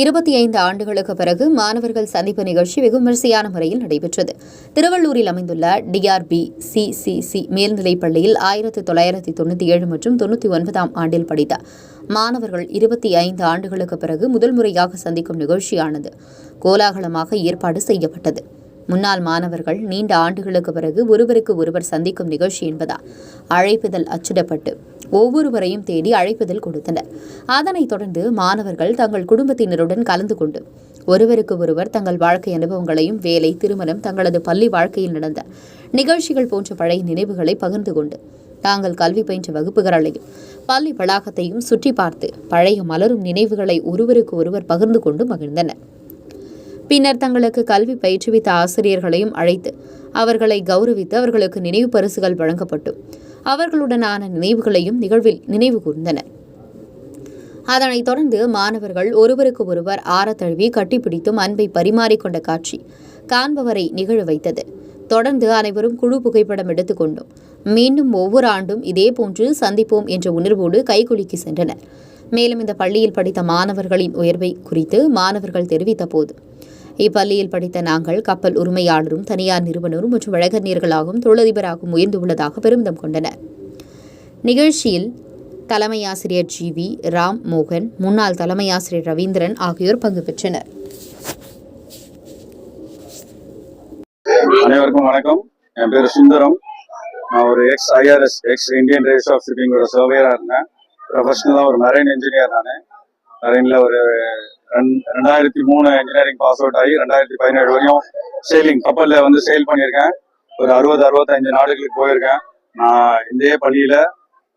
இருபத்தி ஐந்து ஆண்டுகளுக்கு பிறகு மாணவர்கள் சந்திப்பு நிகழ்ச்சி வெகு விமரிசையான முறையில் நடைபெற்றது. திருவள்ளூரில் அமைந்துள்ள டிஆர்பி சிசிசி மேல்நிலைப் பள்ளியில் ஆயிரத்தி தொள்ளாயிரத்தி தொண்ணூற்றி ஏழு மற்றும் தொண்ணூற்றி ஒன்பதாம் ஆண்டில் படித்த மாணவர்கள் இருபத்தி ஐந்து ஆண்டுகளுக்கு பிறகு முதல் முறையாக சந்திக்கும் நிகழ்ச்சியானது கோலாகலமாக ஏற்பாடு செய்யப்பட்டது. முன்னாள் மாணவர்கள் நீண்ட ஆண்டுகளுக்கு பிறகு ஒருவருக்கு ஒருவர் சந்திக்கும் நிகழ்ச்சி என்பதால் அழைப்பிதழ் அச்சிடப்பட்டு ஒவ்வொருவரையும் தேடி அழைப்பதில் கொடுத்தனர். அதனைத் தொடர்ந்து மாணவர்கள் தங்கள் குடும்பத்தினருடன் கலந்து கொண்டு ஒருவருக்கு ஒருவர் தங்கள் வாழ்க்கை அனுபவங்களையும் வேலை திருமணம் தங்களது பள்ளி வாழ்க்கையில் நடந்த நிகழ்ச்சிகள் போன்ற பழைய நினைவுகளை பகிர்ந்து கொண்டு தாங்கள் கல்வி பயின்ற வகுப்புகளையும் பள்ளி வளாகத்தையும் சுற்றி பார்த்து பழைய மலரும் நினைவுகளை ஒருவருக்கு ஒருவர் பகிர்ந்து கொண்டு மகிழ்ந்தனர். பின்னர் தங்களுக்கு கல்வி பயிற்றுவித்த ஆசிரியர்களையும் அழைத்து அவர்களை கௌரவித்து அவர்களுக்கு நினைவு பரிசுகள் வழங்கப்பட்டு அவர்களுடனான நினைவுகளையும் நிகழ்வில் நினைவு கூர்ந்தனர். அதனைத் தொடர்ந்து மாணவர்கள் ஒருவருக்கு ஒருவர் ஆரத்தழுவி கட்டிப்பிடித்தும் அன்பை பரிமாறிக்கொண்ட காட்சி காண்பவரை நிகழ வைத்தது. தொடர்ந்து அனைவரும் குழு புகைப்படம் எடுத்துக்கொண்டும் மீண்டும் ஒவ்வொரு ஆண்டும் இதேபோன்று சந்திப்போம் என்ற உணர்வோடு கைகுலுக்கி சென்றனர். மேலும் இந்த பள்ளியில் படித்த மாணவர்களின் உயர்வை குறித்து மாணவர்கள் தெரிவித்த போது இப்பள்ளியில் படித்த நாங்கள் கப்பல் உரிமையாளரும் தனியார் நிறுவனரும் மற்றும் வழக்கறிஞர்களாகவும் தொழிலதிபராகவும் உயர்ந்துள்ளதாக பெருமிதம் கொண்டனர். நிகழ்ச்சியில் தலைமை ஆசிரியர் ஜி. வி. ராம் மோகன் முன்னாள் தலைமை ஆசிரியர் ரவீந்திரன் ஆகியோர் பங்கு பெற்றனர். அனைவருக்கும் வணக்கம். என் பேர் சுந்தரம். நான் ஒரு ex IRS ex Indian register of ஷிப்பிங்கோட சர்வேயராக இருந்தேன். ப்ரொஃபஷனலாக ஒரு மரைன் இன்ஜினியர் நான். நரேன்ல ஒரு ரெண்- ரெண்டாயிரத்தி மூணு இன்ஜினியரிங் பாஸ் அவுட் ஆகி ரெண்டாயிரத்தி பதினேழு வரையும் சேலிங் கப்பலில் வந்து சேல் பண்ணியிருக்கேன். ஒரு அறுபது அறுபத்தஞ்சு நாடுகளுக்கு போயிருக்கேன். நான் இதே பள்ளியில்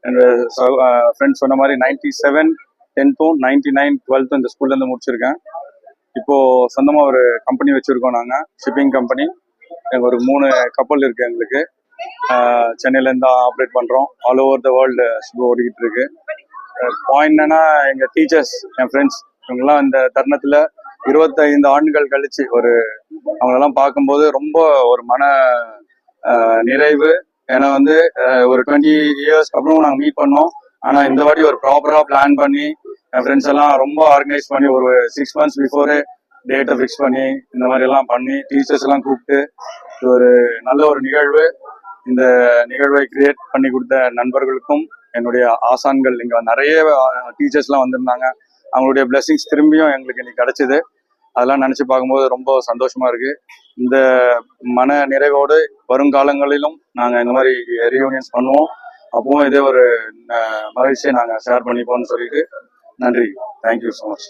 என்னோட ஃப்ரெண்ட்ஸ் சொன்ன மாதிரி நைன்டி செவன் டென்த்தும் நைன்டி நைன் டுவெல்த்தும் இந்த ஸ்கூல்லேருந்து முடிச்சிருக்கேன். இப்போ சொந்தமாக ஒரு கம்பெனி வச்சுருக்கோம் நாங்கள் ஷிப்பிங் கம்பெனி எங்கள் ஒரு மூணு கப்பல் இருக்கு எங்களுக்கு. சென்னையிலேருந்து சென்னையில இருந்து ஆப்ரேட் பண்றோம். ஆல் ஓவர் த வேர்ல்டு ஓடிக்கிட்டு இருக்கு. பாயிண்ட் என்னன்னா எங்க டீச்சர்ஸ் என் ஃப்ரெண்ட்ஸ் இவங்கெல்லாம் இந்த தருணத்துல இருபத்தைந்து ஆண்டுகள் கழிச்சு ஒரு அவங்களெல்லாம் பார்க்கும்போது ரொம்ப ஒரு மன நிறைவு. ஏன்னா வந்து ஒரு டுவெண்ட்டி இயர்ஸ்க்கு அப்புறம் நாங்கள் மீட் பண்ணோம். ஆனா இந்த வாட்டி ஒரு ப்ராப்பரா பிளான் பண்ணி என் ஃப்ரெண்ட்ஸ் எல்லாம் ரொம்ப ஆர்கனைஸ் பண்ணி ஒரு சிக்ஸ் மந்த்ஸ் பிஃபோரே டேட்டை ஃபிக்ஸ் பண்ணி இந்த மாதிரி எல்லாம் பண்ணி டீச்சர்ஸ் எல்லாம் கூப்பிட்டு ஒரு நல்ல ஒரு நிகழ்வு. இந்த நிகழ்வை கிரியேட் பண்ணி கொடுத்த நண்பர்களுக்கும் என்னுடைய ஆசான்கள் இங்கே நிறைய டீச்சர்ஸ்லாம் வந்திருந்தாங்க. அவங்களுடைய பிளெஸிங்ஸ் திரும்பியும் எங்களுக்கு இன்னைக்கு கிடைச்சிது. அதெல்லாம் நினச்சி பார்க்கும்போது ரொம்ப சந்தோஷமாக இருக்குது இந்த மன நிறைவோடு வருங்காலங்களிலும் நாங்கள் இந்த மாதிரி ரியூனியன்ஸ் பண்ணுவோம். அப்பவும் இதே ஒரு மகிழ்ச்சியை நாங்கள் ஷேர் பண்ணிப்போம்னு சொல்லிட்டு நன்றி. Thank you so much